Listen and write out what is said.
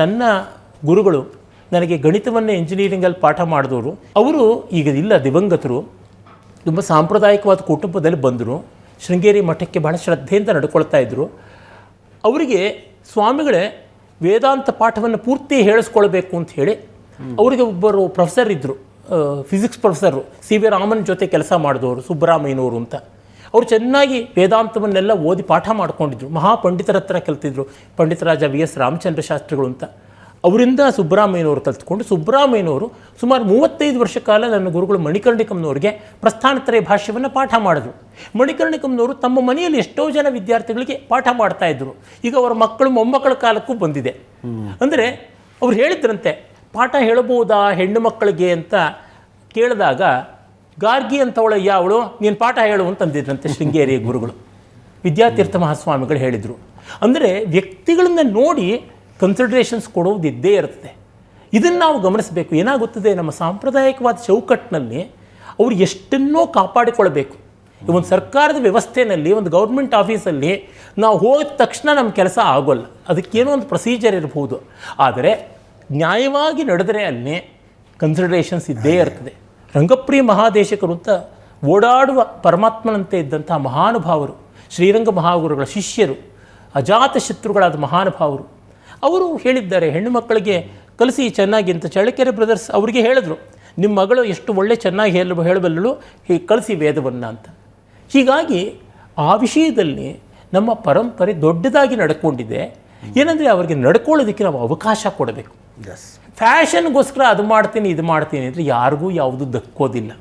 ನನ್ನ ಗುರುಗಳು ನನಗೆ ಗಣಿತವನ್ನು ಇಂಜಿನಿಯರಿಂಗಲ್ಲಿ ಪಾಠ ಮಾಡಿದವರು, ಅವರು ಈಗ ಇಲ್ಲ, ದಿವಂಗತರು. ತುಂಬ ಸಾಂಪ್ರದಾಯಿಕವಾದ ಕುಟುಂಬದಲ್ಲಿ ಬಂದರು. ಶೃಂಗೇರಿ ಮಠಕ್ಕೆ ಬಹಳ ಶ್ರದ್ಧೆಯಿಂದ ನಡ್ಕೊಳ್ತಾ ಇದ್ದರು. ಅವರಿಗೆ ಸ್ವಾಮಿಗಳೇ ವೇದಾಂತ ಪಾಠವನ್ನು ಪೂರ್ತಿ ಹೇಳಿಸ್ಕೊಳ್ಬೇಕು ಅಂತ ಹೇಳಿ ಅವರಿಗೆ ಒಬ್ಬರು ಪ್ರೊಫೆಸರ್ ಇದ್ದರು. Physics professor C V Raman ಜೊತೆ ಕೆಲಸ ಮಾಡಿದವರು ಸುಬ್ಬರಾಮಯ್ಯನವರು ಅಂತ. ಅವರು ಚೆನ್ನಾಗಿ ವೇದಾಂತವನ್ನೆಲ್ಲ ಓದಿ ಪಾಠ ಮಾಡ್ಕೊಂಡಿದ್ರು. ಮಹಾಪಂಡಿತರ ಹತ್ರ ಕಲ್ತಿದ್ರು. ಪಂಡಿತರಾಜ ವಿ ಎಸ್ ರಾಮಚಂದ್ರ ಶಾಸ್ತ್ರಿಗಳು ಅಂತ. ಅವರಿಂದ ಸುಬ್ಬರಾಮಯ್ಯನವರು ಕಲ್ತ್ಕೊಂಡು ಸುಬ್ಬರಾಮಯ್ಯನವರು ಸುಮಾರು ಮೂವತ್ತೈದು ವರ್ಷ ಕಾಲ ನನ್ನ ಗುರುಗಳು ಮಣಿಕರ್ಣಿಕಂನವರಿಗೆ ಪ್ರಸ್ಥಾನತ್ರಯ ಭಾಷ್ಯವನ್ನು ಪಾಠ ಮಾಡಿದ್ರು. ಮಣಿಕರ್ಣಿಕಂನವರು ತಮ್ಮ ಮನೆಯಲ್ಲಿ ಎಷ್ಟೋ ಜನ ವಿದ್ಯಾರ್ಥಿಗಳಿಗೆ ಪಾಠ ಮಾಡ್ತಾ ಇದ್ರು. ಈಗ ಅವರ ಮಕ್ಕಳು ಮೊಮ್ಮಕ್ಕಳ ಕಾಲಕ್ಕೂ ಬಂದಿದೆ. ಅಂದರೆ ಅವ್ರು ಹೇಳಿದ್ರಂತೆ, ಪಾಠ ಹೇಳಬಹುದಾ ಹೆಣ್ಣು ಮಕ್ಕಳಿಗೆ ಅಂತ ಕೇಳಿದಾಗ ಗಾರ್ಗಿ ಅಂತವಳಯ್ಯ ಅವಳು ನೀನು ಪಾಠ ಹೇಳು ಅಂತಂದಿದ್ರಂತೆ ಶೃಂಗೇರಿ ಗುರುಗಳು. ವಿದ್ಯಾತೀರ್ಥ ಮಹಾಸ್ವಾಮಿಗಳು ಹೇಳಿದರು. ಅಂದರೆ ವ್ಯಕ್ತಿಗಳನ್ನ ನೋಡಿ ಕನ್ಸಿಡ್ರೇಷನ್ಸ್ ಕೊಡೋದು ಇದ್ದೇ ಇರ್ತದೆ. ಇದನ್ನು ನಾವು ಗಮನಿಸಬೇಕು. ಏನಾಗುತ್ತದೆ? ನಮ್ಮ ಸಾಂಪ್ರದಾಯಿಕವಾದ ಚೌಕಟ್ಟಿನಲ್ಲಿ ಅವರು ಎಷ್ಟನ್ನೋ ಕಾಪಾಡಿಕೊಳ್ಬೇಕು. ಈ ಒಂದು ಸರ್ಕಾರದ ವ್ಯವಸ್ಥೆಯಲ್ಲಿ ಒಂದು ಗೌರ್ಮೆಂಟ್ ಆಫೀಸಲ್ಲಿ ನಾವು ಹೋದ ತಕ್ಷಣ ನಮ್ಮ ಕೆಲಸ ಆಗೋಲ್ಲ. ಅದಕ್ಕೇನೋ ಒಂದು ಪ್ರೊಸೀಜರ್ ಇರಬಹುದು ಆದರೆ ನ್ಯಾಯವಾಗಿ ನಡೆದರೆ ಅಲ್ಲಿ ಕನ್ಸಿಡರೇಷನ್ಸ್ ಇದ್ದೇ ಇರ್ತದೆ. ರಂಗಪ್ರಿಯ ಮಹಾದೇಶಕರು ಅಂತ ಓಡಾಡುವ ಪರಮಾತ್ಮನಂತೆ ಇದ್ದಂಥ ಮಹಾನುಭಾವರು, ಶ್ರೀರಂಗ ಮಹಾಗುರುಗಳ ಶಿಷ್ಯರು, ಅಜಾತ ಶತ್ರುಗಳಾದ ಮಹಾನುಭಾವರು, ಅವರು ಹೇಳಿದ್ದಾರೆ, ಹೆಣ್ಣು ಮಕ್ಕಳಿಗೆ ಕಲಿಸಿ ಚೆನ್ನಾಗಿ ಅಂತ ಚಳ್ಳಕೆರೆ ಬ್ರದರ್ಸ್ ಅವರಿಗೆ ಹೇಳಿದ್ರು ನಿಮ್ಮ ಮಗಳು ಎಷ್ಟು ಒಳ್ಳೆ ಚೆನ್ನಾಗಿ ಹೇಳ ಹೇಳಬಲ್ಲಳು ಹೀಗೆ ಕಳಿಸಿ ವೇದವನ್ನು ಅಂತ. ಹೀಗಾಗಿ ಆ ವಿಷಯದಲ್ಲಿ ನಮ್ಮ ಪರಂಪರೆ ದೊಡ್ಡದಾಗಿ ನಡ್ಕೊಂಡಿದೆ. ಏನಂದರೆ ಅವರಿಗೆ ನಡ್ಕೊಳ್ಳೋದಕ್ಕೆ ನಾವು ಅವಕಾಶ ಕೊಡಬೇಕು. ಫ್ಯಾಷನ್ಗೋಸ್ಕರ ಅದು ಮಾಡ್ತೀನಿ ಇದು ಮಾಡ್ತೀನಿ ಅಂದರೆ ಯಾರಿಗೂ ಯಾವುದು ದಕ್ಕೋದಿಲ್ಲ.